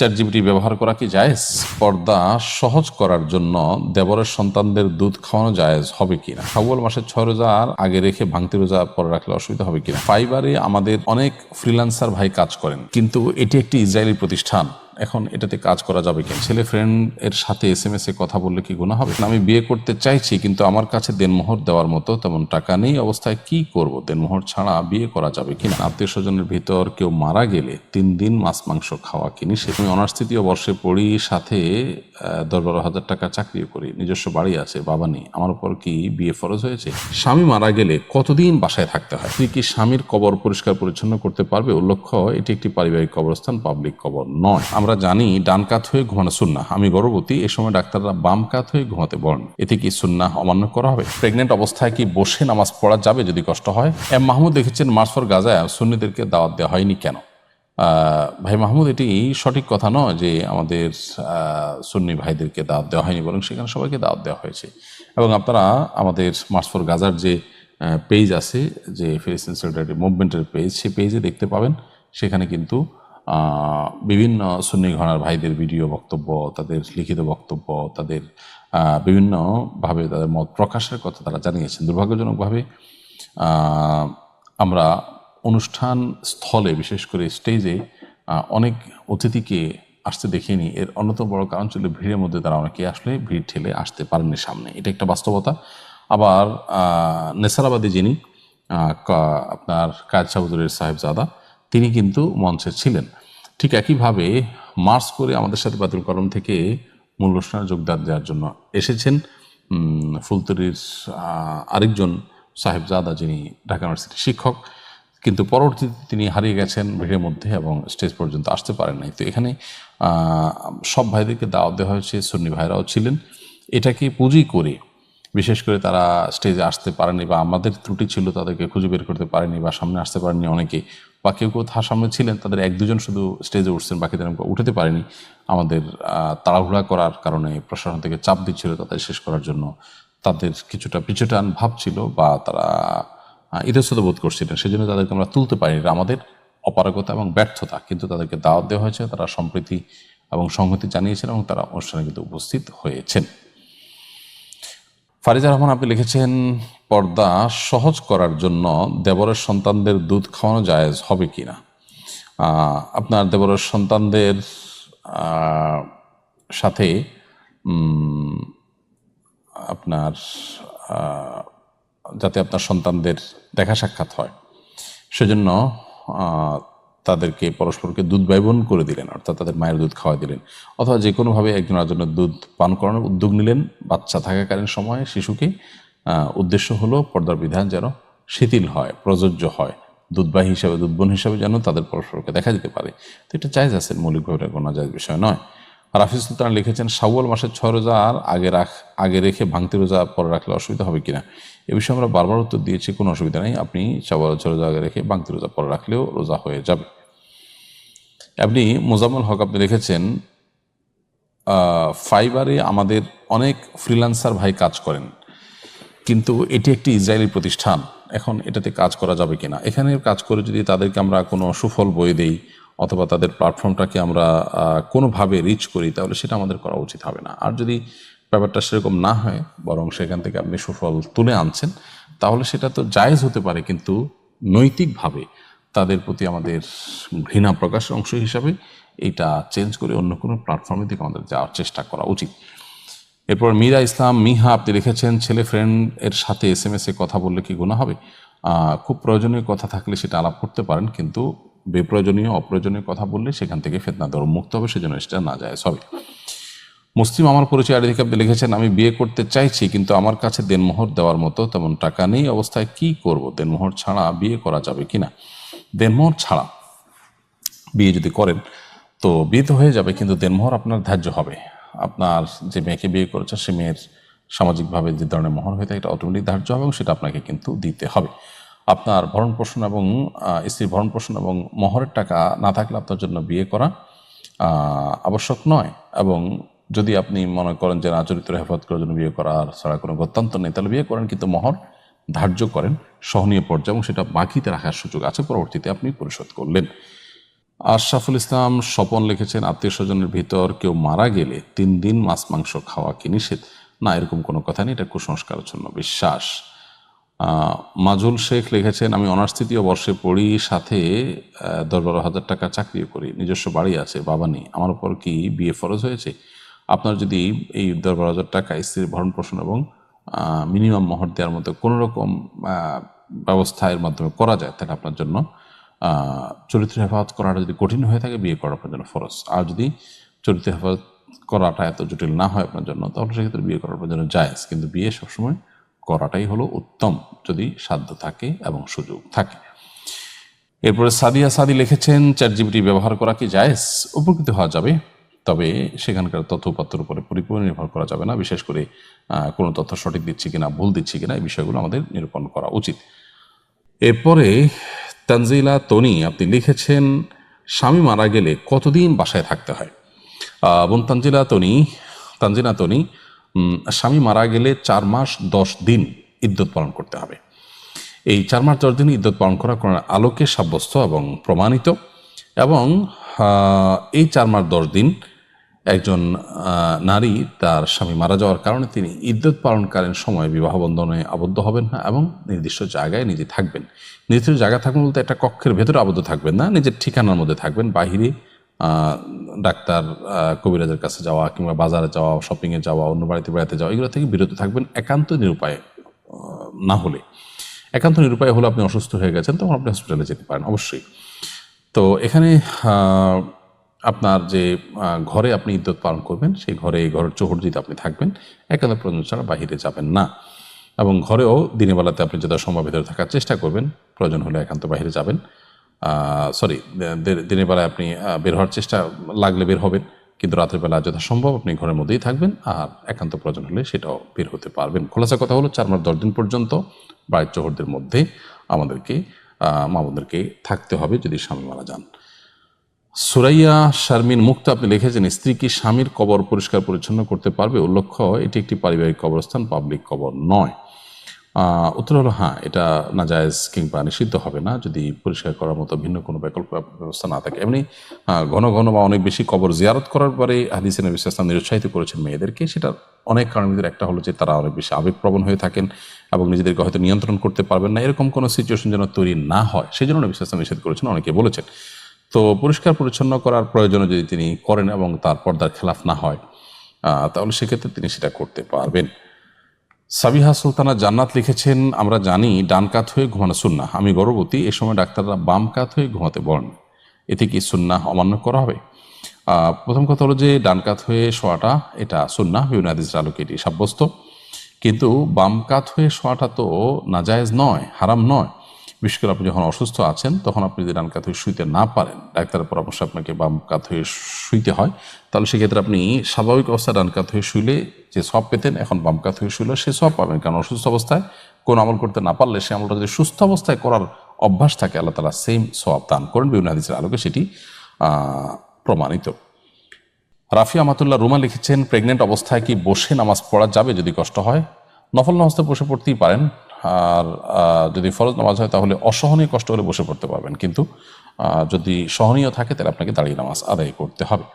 Chat GPT ব্যবহার করা কি জায়েজ? পর্দা সহজ করার জন্য দেবরের সন্তানদের দুধ খাওয়ানো জায়েজ হবে কিনা? শাওয়াল মাসের ছয় রোজার আগে রেখে ভাঙতি রোজা পরে রাখলে অসুবিধা হবে কিনা? ফাইবারে আমাদের অনেক ফ্রিলান্সার ভাই কাজ করেন, কিন্তু এটি একটি ইসরায়েলি প্রতিষ্ঠান। এখন এটাতে কাজ করা যাবে কিনা ছেলে ফ্রেন্ড এর সাথে এস এম এস এ কথা বললে কি গুণা হবে? আমি বিয়ে করতে চাইছি, কিন্তু আমার কাছে দেনমোহর দেওয়ার মতো তেমন টাকা নেই, অবস্থায় কি করব? দেনমোহর ছাড়া বিয়ে করা যাবে কিনা আত্মীয় স্বজনের ভিতর কেউ মারা গেলে তিন দিন মাছ, মাংস খাওয়া কিনি সে আমি অনার্স তৃতীয় বর্ষে পড়ি, সাথে দশ বারো হাজার টাকা চাকরিও করি, নিজস্ব বাড়ি আছে, বাবা নেই। আমার উপর কি বিয়ে ফরজ হয়েছে? স্বামী মারা গেলে কতদিন বাসায় থাকতে হয়? তুই কি স্বামীর কবর পরিষ্কার পরিচ্ছন্ন করতে পারবে? উল্লেখ্য এটি একটি পারিবারিক কবরস্থান পাবলিক কবর নয়। আমরা জানি ডান কাত হয়ে ঘুমানো সুন্না আমি গর্ভবতী, এ সময় ডাক্তাররা বাম কাত হয়ে ঘুমাতে বলেন। এতে কি সুন্না অমান্য করা হবে? প্রেগনেন্ট অবস্থায় কি বসে নামাজ পড়া যাবে যদি কষ্ট হয়? এম মাহমুদ দেখেছেন মার্সফর গাজায় সুন্নিদেরকে দাওয়াত দেওয়া হয়নি কেন? ভাই মাহমুদ, এটি সঠিক কথা নয় যে আমাদের সুন্নি ভাইদেরকে দাওয়াত দেওয়া হয়নি, বরং সেখানে সবাইকে দাওয়াত দেওয়া হয়েছে। এবং আপনারা আমাদের মার্সফর গাজার যে পেজ আছে, যে ফিলিস্তিন সলিডারিটি মুভমেন্টের পেজ সেই পেজে দেখতে পাবেন। সেখানে কিন্তু বিভিন্ন সুন্নি ঘরানার ভাইদের ভিডিও বক্তব্য, তাদের লিখিত বক্তব্য, তাদের বিভিন্নভাবে তাদের মত প্রকাশের কথা তারা জানিয়েছেন। দুর্ভাগ্যজনকভাবে আমরা অনুষ্ঠান স্থলে, বিশেষ করে স্টেজে অনেক অতিথিকে আসতে দেখিনি। এর অন্যতম বড় কারণ ছিল ভিড়ের মধ্যে তারা অনেকে আসলে ভিড় ঠেলে আসতে পারেননি সামনে। এটা একটা বাস্তবতা। আবার নেসারাবাদী যিনি আপনার কায়দ চৌধুরীর সাহেবজাদা তিনি কিন্তু মঞ্চে ছিলেন। ঠিক একইভাবে মার্চ করে আমাদের সাথে বাদুল কলম থেকে মূল অনুষ্ঠানে যোগদান দেওয়ার জন্য এসেছেন। আহ, আরেকজন সাহেবজাদা যিনি ঢাকা ইউনিভার্সিটির শিক্ষক। কিন্তু পরবর্তীতে তিনি হারিয়ে গেছেন ভিড়ের মধ্যে এবং স্টেজ পর্যন্ত আসতে পারেন নাই। তো এখানে সব ভাইদেরকে দাওয়াত দেওয়া হয়েছে সুন্নি ভাইরাও ছিলেন। এটাকে পুঁজি করে বিশেষ করে তারা স্টেজে আসতে পারেনি বা আমাদের ত্রুটি ছিল তাদেরকে খুঁজে বের করতে পারেনি বা সামনে আসতে পারেনি অনেকে বা কেউ কেউ সামনে ছিলেন, তাদের এক দুজন শুধু স্টেজে উঠছেন, বাকিদের উঠতে পারেনি। আমাদের তাড়াহুড়া করার কারণে প্রশাসন থেকে চাপ দিচ্ছিল তাদের শেষ করার জন্য। তাদের কিছুটা পিছুটান ভাব ছিল বা তারা ইতস্তত বোধ করছিলেন। সেজন্য তাদেরকে আমরা তুলতে পারিনি। আমাদের অপারগতা এবং ব্যর্থতা। কিন্তু তাদেরকে দাওয়াত দেওয়া হয়েছে, তারা সম্প্রীতি এবং সংহতি জানিয়েছেন এবং তারা অনুষ্ঠানে কিন্তু উপস্থিত হয়েছেন। ফারিজা রহমান, আপনি লিখেছেন, পর্দা সহজ করার জন্য দেবরের সন্তানদের দুধ খাওয়ানো জায়েজ হবে কি না আপনার দেবরের সন্তানদের সাথে আপনার যাতে আপনার সন্তানদের দেখা সাক্ষাৎ হয়। সেজন্য তাদেরকে পরস্পরকে দুধ ব্যবন করে দিলেন, অর্থাৎ তাদের মায়ের দুধ খাওয়া দিলেন। অথবা যে কোনোভাবে একজন আরেকজনের দুধ পান করানোর উদ্যোগ নিলেন, বাচ্চা থাকাকালীন সময়ে শিশুকে উদ্দেশ্য হলো পর্দার বিধান যেন শিথিল হয়, প্রযোজ্য হয়, দুধবাহী হিসাবে, দুধবন হিসাবে যেন তাদের পরস্পরকে দেখা যেতে পারে। তো এটা চাইজ আছে, মৌলিকভাবে এটা কোনো যায় বিষয় নয়। আর হাফিজ সুলতান লিখেছেন, শাওয়াল মাসের ছয় রোজা আর আগে রাখ, আগে রেখে ভাঙতি রোজা পরে রাখলে অসুবিধা হবে কিনা? এ বিষয়ে আমরা বারবার উত্তর দিয়েছি, কোনো অসুবিধা নেই। আপনি শাওয়াল ছয় রোজা আগে রেখে ভাঙতি রোজা পরে রাখলেও রোজা হয়ে যাবে। আপনি মোজাম্মল হক আপনি লিখেছেন ফাইবারে আমাদের অনেক ফ্রিল্যান্সার ভাই কাজ করেন। কিন্তু এটি একটি ইসরায়েলি প্রতিষ্ঠান। এখন এটাতে কাজ করা যাবে কিনা? এখানে কাজ করে যদি তাদেরকে আমরা কোনো সুফল বই দেই অথবা তাদের প্ল্যাটফর্মটাকে আমরা কোনোভাবে রিচ করি, তাহলে সেটা আমাদের করা উচিত হবে না। আর যদি ব্যাপারটা সেরকম না হয়, বরং সেখান থেকে আপনি সুফল তুলে আনছেন, তাহলে সেটা তো জায়েজ হতে পারে, কিন্তু নৈতিকভাবে তাদের প্রতি আমাদের ঘৃণা প্রকাশের অংশ হিসাবে এটা চেঞ্জ করে অন্য কোনো প্ল্যাটফর্মের দিকে আমাদের যাওয়ার চেষ্টা করা উচিত। এরপর মীরা ইসলাম, মিহা, আপনি লিখেছেন, ছেলে ফ্রেন্ড এর সাথে এস এম এস কথা বললে কি গুণা হবে? খুব প্রয়োজনীয় কথা থাকলে সেটা আলাপ করতে পারেন, কিন্তু বেপ্রয়োজনীয়, অপ্রয়োজনীয় কথা বললে সেখান থেকে ফেতনা দর মুক্ত হবে, সেজন্য সেটা না যায় সবই মুসলিম আমার পরিচয় আরিদিক আপনি লিখেছেন, আমি বিয়ে করতে চাইছি, কিন্তু আমার কাছে দেনমোহর দেওয়ার মতো তেমন টাকা নেই, অবস্থায় কি করব? দেনমোহর ছাড়া বিয়ে করা যাবে কিনা? দেনমোহর ছাড়া। বিয়ে যদি করেন, তো বিয়ে তো হয়ে যাবে, কিন্তু দেনমোহর আপনার ধার্য হবে। আপনার যে মেয়েকে বিয়ে করেছে, সে মেয়ের সামাজিকভাবে যে ধরনের মোহর হয়ে থাকে, এটা অটোমেটিক ধার্য হবে এবং সেটা আপনাকে কিন্তু দিতে হবে। আপনার ভরণ পোষণ এবং স্ত্রীর ভরণ পোষণ এবং মোহরের টাকা না থাকলে আপনার জন্য বিয়ে করা আবশ্যক নয় এবং যদি আপনি মনে করেন যে না, চরিত্র হেফাজত করার জন্য বিয়ে করার ছাড়া কোনো গত্যান্ত নেই, তাহলে বিয়ে করেন, কিন্তু মোহর ধার্য করেন, সহনীয় পর্যায়ে, এবং সেটা বাকিতে রাখার সুযোগ আছে, পরবর্তীতে আপনি পরিশোধ করলেন। আশরাফুল ইসলাম স্বপন লিখেছেন, আত্মীয় স্বজনের ভিতর কেউ মারা গেলে তিন দিন মাছ, মাংস, খাওয়া কি নিষেধ? না, এরকম কোনো কথা নেই, এটা কুসংস্কারের জন্য বিশ্বাস। মাজুল শেখ লিখেছেন, আমি অনার্স তৃতীয় বর্ষে পড়ি, সাথে দশ বারো হাজার টাকা চাকরিও করি, নিজস্ব বাড়ি আছে, বাবা নেই, আমার উপর কি বিয়ে ফরজ হয়েছে? আপনার যদি এই দশ বারো হাজার টাকা স্ত্রীর ভরণ পোষণ এবং মিনিমাম মহর দেওয়ার মতো কোনো রকম ব্যবস্থা এর মাধ্যমে করা যায় তাহলে আপনার জন্য। চরিত্র হেফাজত করাটা যদি কঠিন হয়ে থাকে, বিয়ে করা আপনার জন্য ফরজ। আর যদি চরিত্র হেফাজত করাটা এত জটিল না হয় আপনার জন্য, তাহলে সেক্ষেত্রে বিয়ে করার জন্য জায়েজ। কিন্তু বিয়ে সবসময় করাটাই হলো উত্তম, যদি সাধ্য থাকে এবং সুযোগ থাকে। এরপরে সাদিয়া সাদি লিখেছেন চ্যাট জিবিটি ব্যবহার করা কি জায়েজ? উপকৃত হওয়া যাবে। তবে সেখানকার তথ্যপত্রের উপরে পরিপূর্ণ নির্ভর করা যাবে না। বিশেষ করে কোনো তথ্য সঠিক দিচ্ছি কিনা, ভুল দিচ্ছি কিনা, এই বিষয়গুলো আমাদের নিরূপণ করা উচিত। এরপরে, তানজিলা তনি, আপনি লিখেছেন, স্বামী মারা গেলে কতদিন বাসায় থাকতে হয়? বোন তানজিলা তনি তানজিলা তনি স্বামী মারা গেলে চার মাস দশ দিন ইদ্যুৎ পালন করতে হবে। এই চার মাস দশ দিন ইদ্যুৎ পালন করা আলোকে সাব্যস্ত এবং প্রমাণিত এবং এই চার মাস দশ দিন একজন নারী তার স্বামী মারা যাওয়ার কারণে তিনি ইদ্যুৎ পালনকালীন সময় বিবাহ বন্ধনে আবদ্ধ হবেন না এবং নির্দিষ্ট জায়গায় নিজে থাকবেন। নির্দিষ্ট জায়গা থাকবেন বলতে একটা কক্ষের ভেতরে আবদ্ধ থাকবেন না, নিজের ঠিকানার মধ্যে থাকবেন। বাহিরে ডাক্তার কবিরাজের কাছে যাওয়া কিংবা বাজারে যাওয়া শপিংয়ে যাওয়া, অন্য বাড়িতে বেড়াতে যাওয়া, এগুলো থেকে বিরত থাকবেন একান্ত নিরুপায় না হলে। একান্ত নিরুপায় হলে আপনি অসুস্থ হয়ে গেছেন, তখন আপনি হসপিটালে যেতে পারেন, অবশ্যই। তো এখানে আপনার যে ঘরে আপনি ইদ্যুৎ পালন করবেন, সেই ঘরে, এই ঘরের চৌহর্জিতে আপনি থাকবেন। একান্ত প্রয়োজন ছাড়া বাহিরে যাবেন না। এবং ঘরেও দিনের বেলাতে আপনি যত সম্ভব ভেতরে থাকার চেষ্টা করবেন, প্রয়োজন হলে একান্ত বাইরে যাবেন। সরি দিনের বেলায় আপনি বের হওয়ার চেষ্টা লাগলে বের হবেন। কিন্তু রাতের বেলা যথাসম্ভব আপনি ঘরের মধ্যেই থাকবেন আর একান্ত প্রয়োজন হলে সেটাও বের হতে পারবেন। খোলাসা কথা হলো, চার মাস দশ দিন পর্যন্ত বাড়ির চৌহরদের মধ্যে আমাদেরকে আহ, মামুদেরকে থাকতে হবে যদি স্বামী মারা যান। সুরাইয়া শারমিন মুক্ত আপনি লিখেছেন স্ত্রী কি স্বামীর কবর পরিষ্কার পরিচ্ছন্ন করতে পারবে? উল্লেখ্য এটি একটি পারিবারিক কবরস্থান পাবলিক কবর নয়। উত্তর হলো হ্যাঁ এটা নাজায়েজ কিংবা নিষিদ্ধ হবে না যদি পরিষ্কার করার মতো ভিন্ন কোনো বিকল্প ব্যবস্থা না থাকে। এমনি ঘন ঘন বা অনেক বেশি কবর জিয়ারত করার পরে হাদিসের নবী ইসলাম নিরুৎসাহিত করেছেন মেয়েদেরকে। সেটা অনেক কারণের একটা হলো যে, তারা অনেক বেশি আবেগপ্রবণ হয়ে থাকেন এবং নিজেদেরকে হয়তো নিয়ন্ত্রণ করতে পারবেন না। এরকম কোনো সিচুয়েশন যেন তৈরি না হয় সেই জন্য নবী ইসলাম নিষেধ করেছেন, অনেকে বলেছেন। তো পরিষ্কার পরিচ্ছন্ন করার প্রয়োজনে যদি তিনি করেন এবং তার পর্দার খেলাফ না হয় তাহলে সেক্ষেত্রে তিনি সেটা করতে পারবেন। সাবিহা সুলতানা জান্নাত লিখেছেন, আমরা জানি ডান কাত হয়ে ঘুমানো সুন্না আমি গর্ভবতী, এ সময় ডাক্তাররা বাম কাত হয়ে ঘুমাতে বলেন। এতে কি সুন্না অমান্য করা হবে? প্রথম কথা হলো যে, ডান কাত হয়ে শোয়াটা, এটা সুন্না হাদিসের আলোকে এটি সাব্যস্ত। কিন্তু বাম কাত হয়ে শোয়াটা তো নাজায়জ নয়, হারাম নয়। বিশেষ করে আপনি যখন অসুস্থ আছেন, তখন আপনি যদি ডান কাত হয়ে শুইতে না পারেন, ডাক্তারের পরামর্শ আপনাকে বাম কাত হয়ে শুইতে হয়, তাহলে সেক্ষেত্রে আপনি স্বাভাবিক অবস্থায় ডান কাত হয়ে শুইলে যে সব পেতেন, এখন বাম কাত হয়ে শুইলে সে সব পাবেন। কারণ অসুস্থ অবস্থায় কোন আমল করতে না পারলে সে আমলটা যদি সুস্থ অবস্থায় করার অভ্যাস থাকে, আল্লাহ তালা সেম সব দান করেন। বিভিন্ন হাদিসের আলোকে সেটি প্রমাণিত। রাফি আমাতুল্লাহ রুমা লিখেছেন, প্রেগনেন্ট অবস্থায় কি বসে নামাজ পড়া যাবে যদি কষ্ট হয়? নফল নামাজ তো বসে পড়তেই পারেন। আর যদি ফরজ নামাজ হয় তাহলে অসহনীয় কষ্ট হলে বসে পড়তে পারবেন। কিন্তু যদি সহনীয় থাকে তাহলে আপনাকে দাঁড়িয়ে নামাজ আদায় করতে হবে।